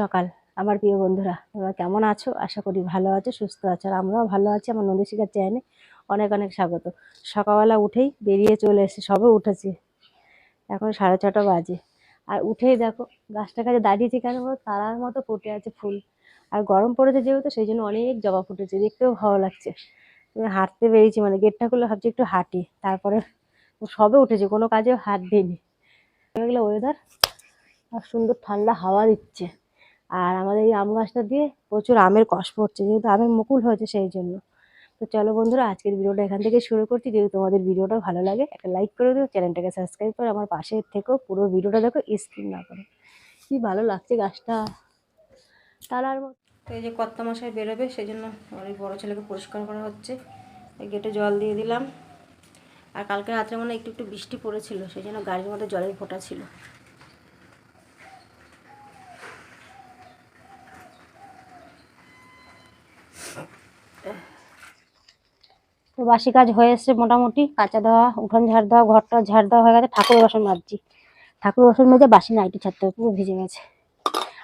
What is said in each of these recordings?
সকাল, আমার প্রিয় বন্ধুরা। তোমরা কেমন আছো? আশা করি ভালো আছো, সুস্থ আছো, আর আমরাও ভালো আছি। আমার নদীশিকার চ্যানেলে অনেক অনেক স্বাগত। সকালবেলা উঠেই বেরিয়ে চলে এসেছি, সবে উঠেছি। এখন সাড়ে ছটা বাজে। আর উঠেই দেখো, গাছটার কাছে দাঁড়িয়েছি কেন বলো? তারার মতো ফুটে আছে ফুল। আর গরম পড়েছে যেহেতু, সেই জন্য অনেক জবা ফুটেছে, দেখতেও ভালো লাগছে। হাঁটতে বেরিয়েছি মানে গেটটা খুলে ভাবছি একটু হাঁটি। তারপরে সবে উঠেছি, কোনো কাজে হাত দিইনি। ওয়েদার আর সুন্দর ঠান্ডা হাওয়া দিচ্ছে। আর আমাদের এই আম গাছটা দিয়ে প্রচুর আমের কষ পড়ছে, যেহেতু আমের মুকুল হয়েছে সেই জন্য। তো চলো বন্ধুরা, আজকের ভিডিওটা এখান থেকে শুরু করছি। যদি তোমাদের ভিডিওটা ভালো লাগে, একটা লাইক করে দিও, চ্যানেলটাকে সাবস্ক্রাইব করে আমার পাশে থেকেও পুরো ভিডিওটা দেখো স্ক্রিন না করে। কি ভালো লাগছে গাছটা। তারার মতো এই যে কত্তা মশাই বেরোবে সেই জন্য আমার বড়ো ছেলেকে পরিষ্কার করা হচ্ছে। গেটে জল দিয়ে দিলাম। আর কালকে রাত্রে মনে একটু একটু বৃষ্টি পড়েছিল সেই জন্য গাড়ির মধ্যে জলের ফোঁটা ছিল। তো বাসি কাজ হয়ে এসছে মোটামুটি, কাঁচা দেওয়া উঠোন ঝাড় দেওয়া ঘরটা ঝাড় দেওয়া হয়ে গেছে ঠাকুর বাসন মাজছি ঠাকুর বাসন মেজে বাসি নাইটি ছাড়তে হবে, পুরো ভিজে গেছে।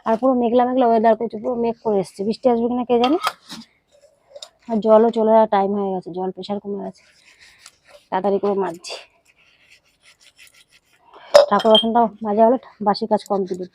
আর পুরো মেঘলা মেঘলা ওয়েদার করছে, পুরো মেঘ করে এসছে। বৃষ্টি আসবে কিনা কে জানে? আর জলও চলে যাওয়ার টাইম হয়ে গেছে, জল প্রেশার কমে গেছে। তাড়াতাড়ি করে মাজছি। ঠাকুর বাসনটাও মাজা হলে, বাসি কাজ কমপ্লিট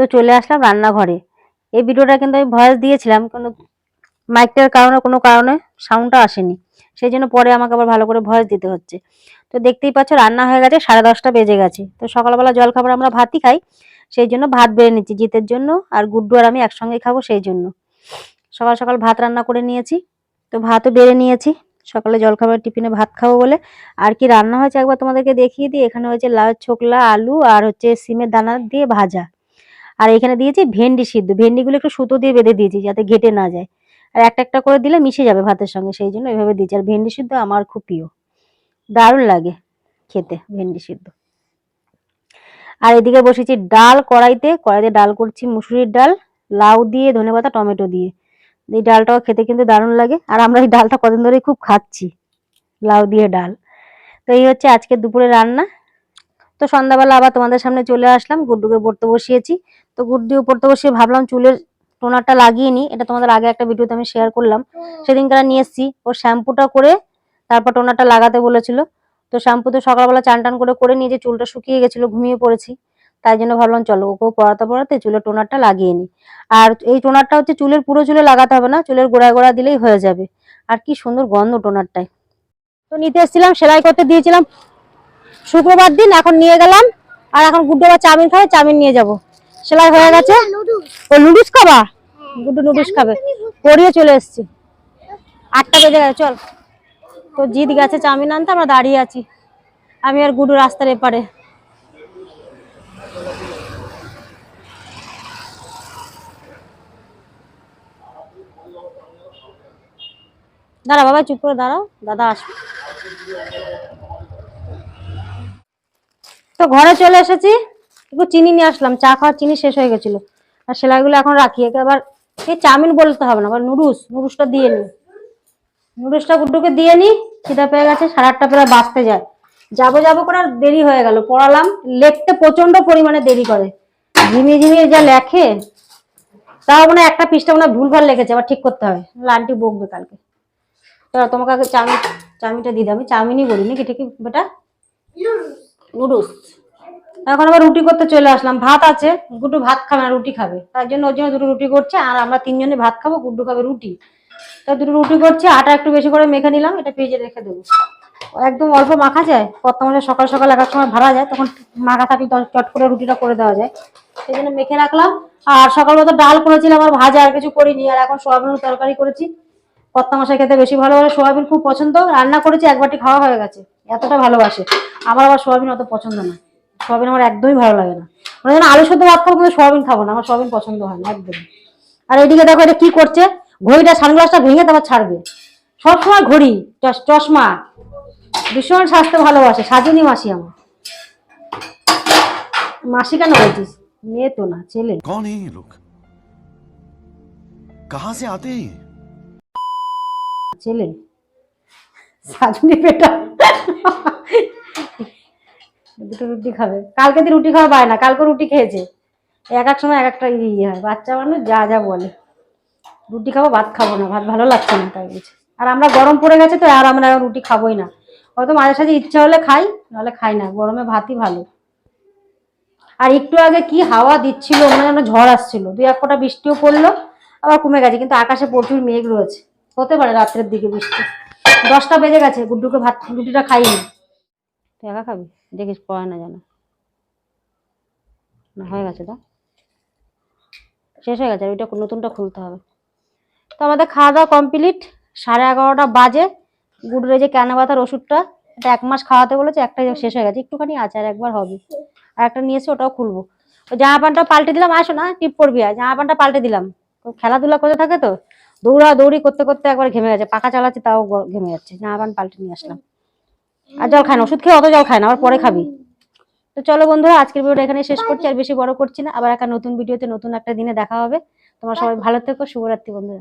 তো চলে আসলাম রান্নাঘরে। এই ভিডিওটা কিন্তু আমি ভয়েস দিয়েছিলাম, কিন্তু মাইকটার কারণে, কোনো কারণে সাউন্ডটা আসেনি। সেই জন্য পরে আমাকে আবার ভালো করে ভয়েস দিতে হচ্ছে। তো দেখতেই পাচ্ছ, রান্না হয়ে গেছে, সাড়ে দশটা বেজে গেছে। তো সকালবেলা জল খাবার আমরা ভাতই খাই, সেই জন্য ভাত বেড়ে নিচ্ছি জিতের জন্য, আর গুড্ডু আর আমি একসঙ্গে খাব সেই জন্য। সকাল সকাল ভাত রান্না করে নিয়েছি, তো ভাতও বেড়ে নিয়েছি। সকালে জলখাবার, টিফিনে ভাত খাব বলে। আর কি রান্না হয়েছে একবার তোমাদেরকে দেখিয়ে দিই। এখানে হয়েছে লাউ, ছোকলা, আলু, আর হচ্ছে সিমের দানা দিয়ে ভাজা। আর এখানে দিয়েছি ভেন্ডি সিদ্ধ। ভেন্ডিগুলো একটু সুতো দিয়ে বেঁধে দিয়েছি যাতে ঘেটে না যায়। আর একটা একটা করে দিলে মিশে যাবে ভাতের সঙ্গে, সেই জন্য এভাবে দিয়েছি। আর ভেন্ডি সিদ্ধ আমার খুব প্রিয়। দারুণ লাগে খেতে ভেন্ডি সিদ্ধ। আর এদিকে বসেছি ডাল কড়াইতে। কড়াইতে ডাল করছি, মুসুরির ডাল, লাউ দিয়ে ধনেপাতা টমেটো দিয়ে। এই ডালটাও খেতে কিন্তু দারুণ লাগে। আর আমরা এই ডালটা কদিন ধরেই খুব খাচ্ছি, লাউ দিয়ে ডাল। তো এই হচ্ছে আজকে দুপুরে রান্না। তো সন্ধ্যাবেলা আবার তোমাদের সামনে চলে আসলাম, গুড্ডুকে পড়তে বসিয়েছি। তো গুড্ডু পড়তে বসিয়ে ভাবলাম চুলের টোনারটা লাগিয়ে নিই। এটা তোমাদের আগে একটা ভিডিওতে আমি শেয়ার করলাম। সেদিনকার নিয়ে এসেছি। ওর শ্যাম্পুটা করে তারপর টোনারটা লাগাতে বলেছিল। তো শ্যাম্পু তো সকালবেলা চান টান করে করে নিয়ে যে চুলটা শুকিয়ে গেছিল ঘুমিয়ে পড়েছি। তাই জন্য ভাবলাম চলো ওকেও পড়াতে পড়াতে চুলের টোনারটা লাগিয়ে নিই। আর এই টোনারটা হচ্ছে চুলের পুরো চুলে লাগাতে হবে না চুলের গোড়া গোড়া দিলেই হয়ে যাবে। আর কি সুন্দর গন্ধ টোনারটায়। তো নিতে এসেছিলাম সেলাই করতে দিয়েছিলাম। শুক্রবার দিন এখন নিয়ে গেলাম। আর এখন গুড্ডু আবার চাউমিন খাবে চাউমিন নিয়ে যাব। সেলাই হয়ে গেছে? ও নুডলস খাবা? গুড্ডু নুডলস খাবে। পরিয়ে চলে এসেছি। আটটা বেজে গেছে চল। তো জিদ গেছে চাউমিন আনতে আমরা দাঁড়িয়ে আছি। আমি আর গুড্ডু রাস্তার এপারে। দাঁড়া বাবা চুপ করে দাঁড়াও। দাদা আসবে। তো ঘরে চলে এসেছি। একটু চিনি নিয়ে আসলাম চা খাওয়ার চিনি শেষ হয়ে গেছিল। আর সেলাইগুলো এখন রাখি একে আবার এই চাউমিন বলতে হবে না আবার নুডলস নুডলসটা দিয়ে নি। নুডলসটা গুড্ডুকে দিয়ে নি খিদা পেয়ে গেছে সাড়ে আটটা প্রায় বাঁচতে যায়। যাব যাব করে আর দেরি হয়ে গেল পড়ালাম লেখতে প্রচণ্ড পরিমাণে দেরি করে। ঝিমিয়ে ঝিমিয়ে যা লেখে তাও মানে একটা পৃষ্ঠা মানে ভুলভাল লেগেছে আবার ঠিক করতে হবে আন্টি বকবে কালকে। তো তোমাকে আগে চাউমিন চাউমিনটা দিয়ে দাও আমি চাউমিনই বলি নাকি ঠিক বেটা? নুডলস এখন আবার রুটি করতে চলে আসলাম। ভাত আছে, গুড্ডু ভাত খাবে না, রুটি খাবে। তার জন্য ওর জন্য দুটো রুটি করছে, আর আমরা তিনজনে ভাত খাব, গুড্ডু খাবে রুটি। তাই দুটো রুটি করছে, আটা একটু বেশি করে মেখে নিলাম, এটা পেজে রেখে দেবো। একদম অল্প মাখা যায় কত মাসে সকাল সকাল এক সময় ভাড়া যায়, তখন মাখা থাকলে তো চট করে রুটিটা করে দেওয়া যায়। সেই জন্য মেখে রাখলাম, আর সকালবেলা তো ডাল করেছিলাম, আর ভাজা আর কিছু করিনি, আর এখন সোয়াবিনের তরকারি করেছি। কত্তা মশাই খেতে বেশি ভালোবাসে, সোয়াবিন খুব পছন্দ, রান্না করেছি এক বাটি খাওয়া হয়ে গেছে, এতটা ভালোবাসে। আমার আবার সোয়াবিন অত পছন্দ না। সোয়াবিন আমার একদমই ভালো লাগে না মানে যেন আলু শুদ্ধ ভাত খাবো কিন্তু সোয়াবিন খাবো না আমার সোয়াবিন পছন্দ হয় না একদম আর এদিকে দেখো এটা কি করছে ঘড়িটা সানগ্লাসটা ভেঙে তারপর ছাড়বে সবসময় ঘড়ি চশ- চশমা ভীষণ স্বাস্থ্য ভালোবাসে সাজিনি মাসি আমার মাসি কেন বলছিস মেয়ে তো না ছেলে कौन है ये लोग कहां से आते हैं ये ছেলে সাজনি পেটা দুটো রুটি খাবে। কালকে দিয়ে রুটি খাওয়া পায় না, কালকে রুটি খেয়েছে। এক এক সময় এক একটা ইয়ে হয়, বাচ্চা মানুষ যা যা বলে। রুটি খাব, ভাত খাব না, ভাত ভালো লাগছে না তাই বলছে। আর আমরা গরম পড়ে গেছে তো আর আমরা রুটি খাবোই না। হয়তো মাঝে সাঝে ইচ্ছা হলে খাই, নাহলে খাই না, গরমে ভাতই ভালো। আর একটু আগে কি হাওয়া দিচ্ছিল, মনে যেন ঝড় আসছিল। দুই এক ফোঁটা বৃষ্টিও পড়ল, আবার কমে গেছে, কিন্তু আকাশে প্রচুর মেঘ রয়েছে। হতে পারে রাত্রের দিকে বৃষ্টি। দশটা বেজে গেছে, গুড্ডুকে ভাত, রুটিটা খাইনি তুই একা খাবি? দেখিস পড়ে না যেন না, হয়ে গেছে তো শেষ হয়ে গেছে, আর ওইটা নতুনটা খুলতে হবে। তো আমাদের খাওয়া দাওয়া কমপ্লিট সাড়ে এগারোটা বাজে। গুডুরে যে ক্যানা ব্যথার ওষুধটা, এটা এক মাস খাওয়াতে বলেছে একটা শেষ হয়ে গেছে। একটুখানি আছে, আর একবার হবে। আর একটা নিয়েছে ওটাও খুলবো। ওই জামা প্যান্টটা পাল্টে দিলাম, আসো না, টিপ পড়বি আর জামা প্যান্টটা পাল্টে দিলাম। খেলাধুলা করতে থাকে তো দৌড়া দৌড়ি করতে করতে একবার ঘেমে গেছে, পাখা চালাচ্ছে, তাও ঘেমে যাচ্ছে। জামা প্যান্ট পাল্টে নিয়ে আসলাম। আর জল খায় না, ওষুধ খেয়ে অত জল খায় না, আবার পরে খাবি। তো চলো বন্ধুরা, আজকের ভিডিওটা এখানে শেষ করছি, আর বেশি বড় করছি না, আবার একটা নতুন ভিডিওতে নতুন একটা দিনে দেখা হবে। তোমার সবাই ভালো থেকো, শুভরাত্রি বন্ধুরা।